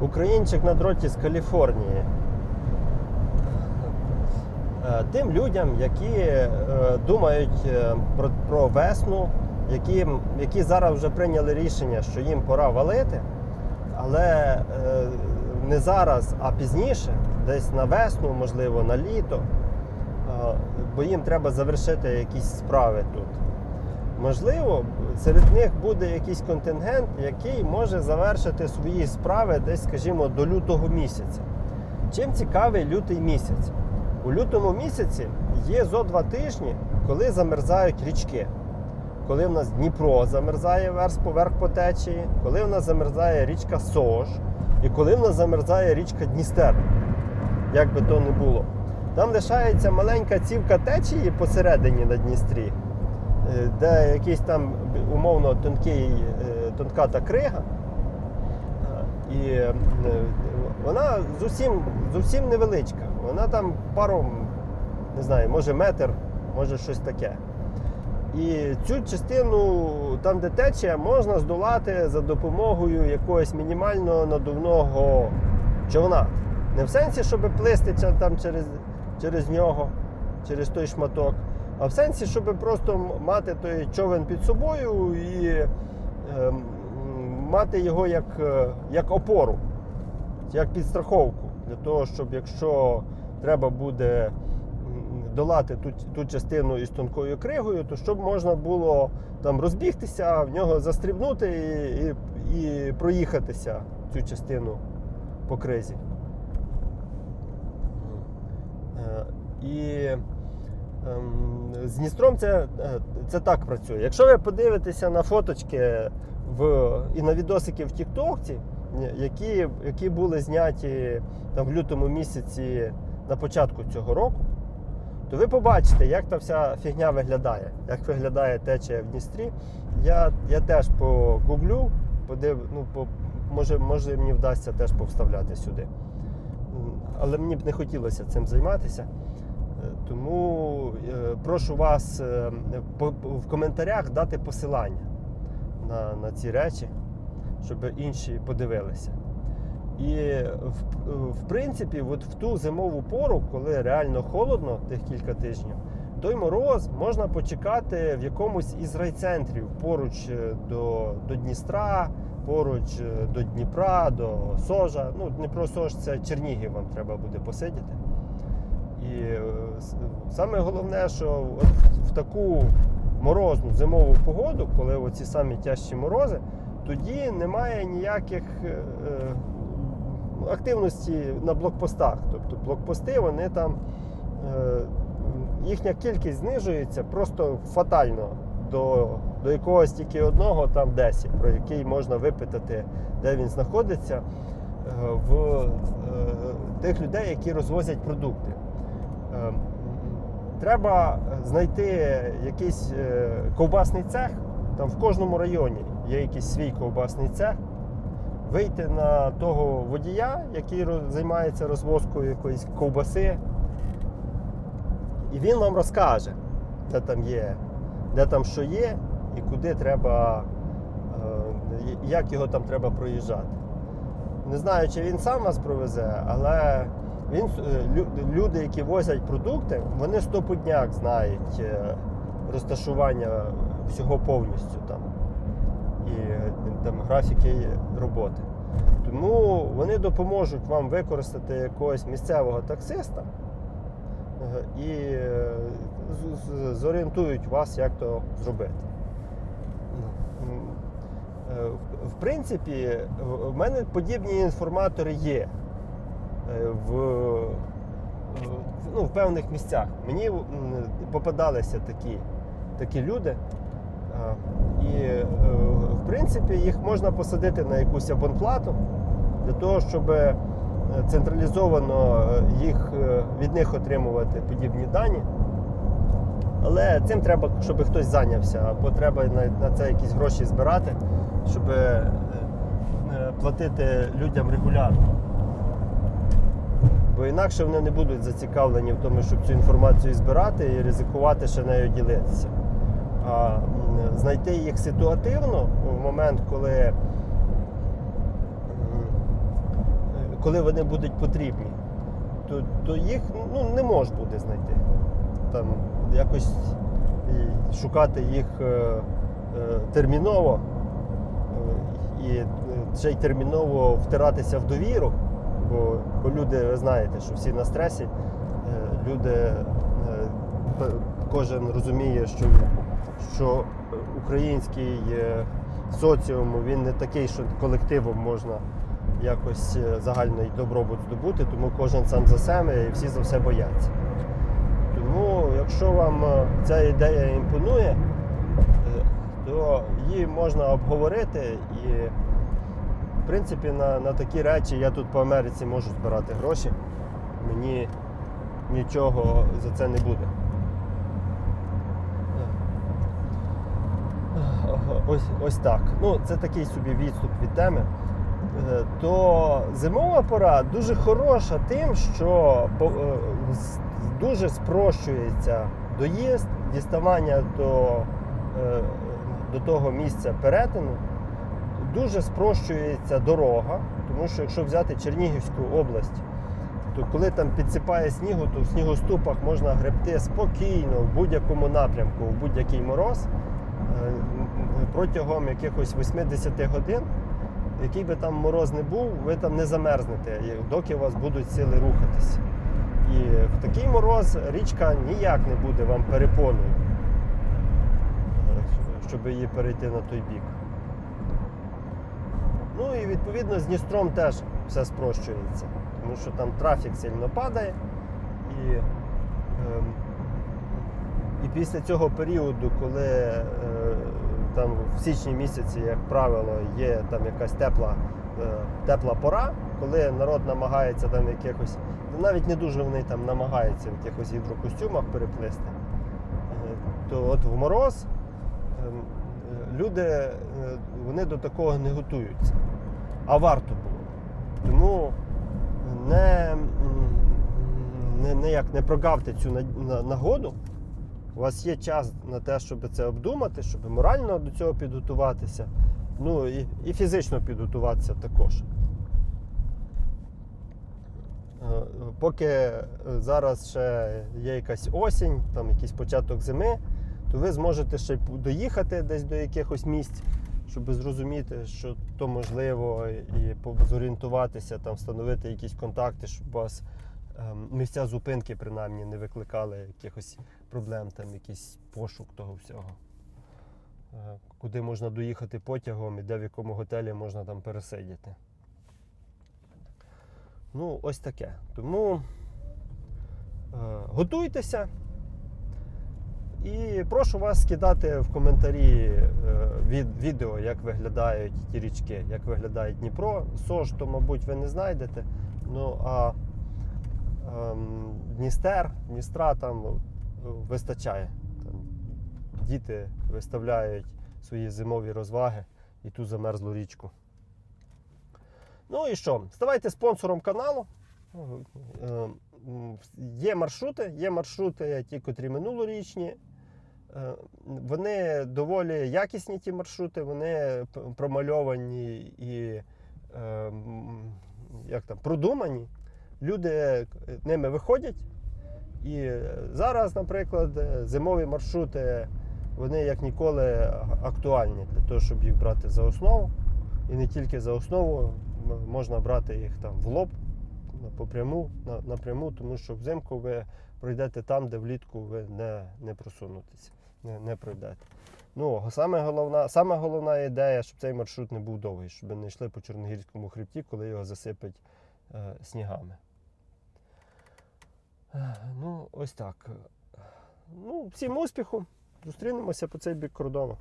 Українчик на дроті з Каліфорнії. Е, Тим людям, які е, думають е, про, про весну, які, які зараз вже прийняли рішення, що їм пора валити, але не зараз, а пізніше, десь на весну, можливо, на літо, бо їм треба завершити якісь справи тут. Можливо, серед них буде якийсь контингент, який може завершити свої справи десь, скажімо, до лютого місяця. Чим цікавий лютий місяць? У лютому місяці є зо два тижні, коли замерзають річки. Коли в нас Дніпро замерзає верс поверх по течії, коли в нас замерзає річка Сож, і коли в нас замерзає річка Дністер, як би то не було. Там лишається маленька цівка течії посередині на Дністрі, де якийсь там умовно тонкий, е, тонка та крига. Е, І е, вона зовсім, зовсім невеличка. Вона там пару, не знаю, може метр, може щось таке. І цю частину, там, де течія, можна здолати за допомогою якогось мінімально надувного човна. Не в сенсі, щоб плисти там через, через нього, через той шматок, а в сенсі, щоб просто мати той човен під собою і ем, мати його як, е, як опору, як підстраховку, для того, щоб якщо треба буде долати ту, ту частину із тонкою кригою, то щоб можна було там розбігтися, в нього застрибнути і, і, і проїхатися цю частину по кризі. Е, І з Дністром це, е, це так працює. Якщо ви подивитеся на фоточки в, і на відосики в Тіктокці, які, які були зняті там, в лютому місяці на початку цього року, то ви побачите, як та вся фігня виглядає, як виглядає течія в Дністрі. Я, я теж погуглю, подив, ну, по, може, може мені вдасться теж повставляти сюди. Але мені б не хотілося цим займатися. Тому е, прошу вас е, в коментарях дати посилання на, на ці речі, щоб інші подивилися. І в, в принципі, от в ту зимову пору, коли реально холодно, тих кілька тижнів, той мороз можна почекати в якомусь із райцентрів поруч е, до, до Дністра, поруч до Дніпра, до Сожа. Ну, Дніпро Сож це Чернігів, вам треба буде посидіти. І е, саме головне, що в таку морозну зимову погоду, коли оці самі тяжчі морози, тоді немає ніяких е, е, активності на блокпостах. Тобто блокпости, вони там, їхня кількість знижується просто фатально до, до якогось тільки одного, там 10, про який можна випитати, де він знаходиться, в е, тих людей, які розвозять продукти. Е, Треба знайти якийсь е, ковбасний цех. Там в кожному районі є якийсь свій ковбасний цех. Вийти на того водія, який займається розвозкою якоїсь ковбаси, і він вам розкаже, де там є, де там що є, і куди треба, е, як його там треба проїжджати. Не знаю, чи він сам вас провезе, але він, е, люди, які возять продукти, вони стопудняк знають е, розташування всього повністю там і е, там графіки роботи. Тому вони допоможуть вам використати якогось місцевого таксиста і зорієнтують вас, як то зробити. В- принципі, в- мене подібні інформатори є в, в- ну, в певних місцях. Мені попадалися такі, такі люди. І, е, в принципі, їх можна посадити на якусь абонплату для того, щоб е, централізовано е, їх, е, від них отримувати подібні дані. Але цим треба, щоб хтось зайнявся, або треба на, це якісь гроші збирати, щоб е, е, платити людям регулярно. Бо інакше вони не будуть зацікавлені в тому, щоб цю інформацію збирати і ризикувати ще нею ділитися. А знайти їх ситуативно в момент, коли коли вони будуть потрібні, то, то їх ну, не можна буде знайти. Там якось шукати їх е, е, терміново е, і ще й терміново втиратися в довіру, бо, бо люди, ви знаєте, що всі на стресі, е, люди, е, кожен розуміє, що, що український соціум він не такий, що колективом можна якось е, загальний добробут здобути, тому кожен сам за себе і всі за все бояться. Тому, якщо вам ця ідея імпонує, то її можна обговорити і, принципі, на, на такі речі я тут по Америці можу збирати гроші. Мені нічого за це не буде. Ось, ось так. Ну, це такий собі відступ від теми. Е, То зимова пора дуже хороша тим, що е, дуже спрощується доїзд, діставання до, е, до того місця перетину. Дуже спрощується дорога, тому що якщо взяти Чернігівську область, то коли там підсипає снігу, то в снігоступах можна гребти спокійно в будь-якому напрямку, в будь-який мороз е, протягом якихось 80 годин, який би там мороз не був, ви там не замерзнете, доки у вас будуть сили рухатись. І в такий мороз річка ніяк не буде вам перепоною, е, щоб її перейти на той бік. Ну і відповідно з Дністром теж все спрощується, тому що там трафік сильно падає. І, ем, і після цього періоду, коли е, там в січні місяці, як правило, є там якась тепла, е, тепла пора, коли народ намагається там якихось, навіть не дуже вони там намагаються в якихось гідрокостюмах переплисти, е, то от в мороз ем, е, люди е, вони до такого не готуються. А варто було. Тому не, не, не, як, не прогавте цю на- на- нагоду. У вас є час на те, щоб це обдумати, щоб морально до цього підготуватися, ну і, і фізично підготуватися також. Е, Поки зараз ще є якась осінь, там якийсь початок зими, то ви зможете ще доїхати десь до якихось місць, щоб зрозуміти, що то можливо, і зорієнтуватися, там, встановити якісь контакти, щоб вас ем, місця зупинки принаймні не викликали якихось проблем, там якийсь пошук того всього. Е, Куди можна доїхати потягом і де в якому готелі можна там пересидіти. Ну, ось таке. Тому е, готуйтеся. І прошу вас скидати в коментарі е, від, відео, як виглядають ті річки, як виглядає Дніпро. Сож, то, мабуть, ви не знайдете. Ну а ем, Дністер, Дністра там е, вистачає. Там діти виставляють свої зимові розваги і ту замерзлу річку. Ну і що? Ставайте спонсором каналу. Є маршрути, є маршрути, ті, котрі минулорічні. Е, Вони доволі якісні, ті маршрути, вони промальовані і е, як там, продумані. Люди ними виходять. І зараз, наприклад, зимові маршрути вони як ніколи актуальні для того, щоб їх брати за основу. І не тільки за основу, можна брати їх там в лоб, на- по пряму, на, напряму, тому що взимку ви пройдете там, де влітку ви не, не просунетеся, не, не пройдете. Ну, саме головна, саме головна ідея, щоб цей маршрут не був довгий, щоб не йшли по Чорногірському хребті, коли його засипать е, снігами. Е, Ну, ось так. Ну, всім успіху. Зустрінемося по цей бік кордону.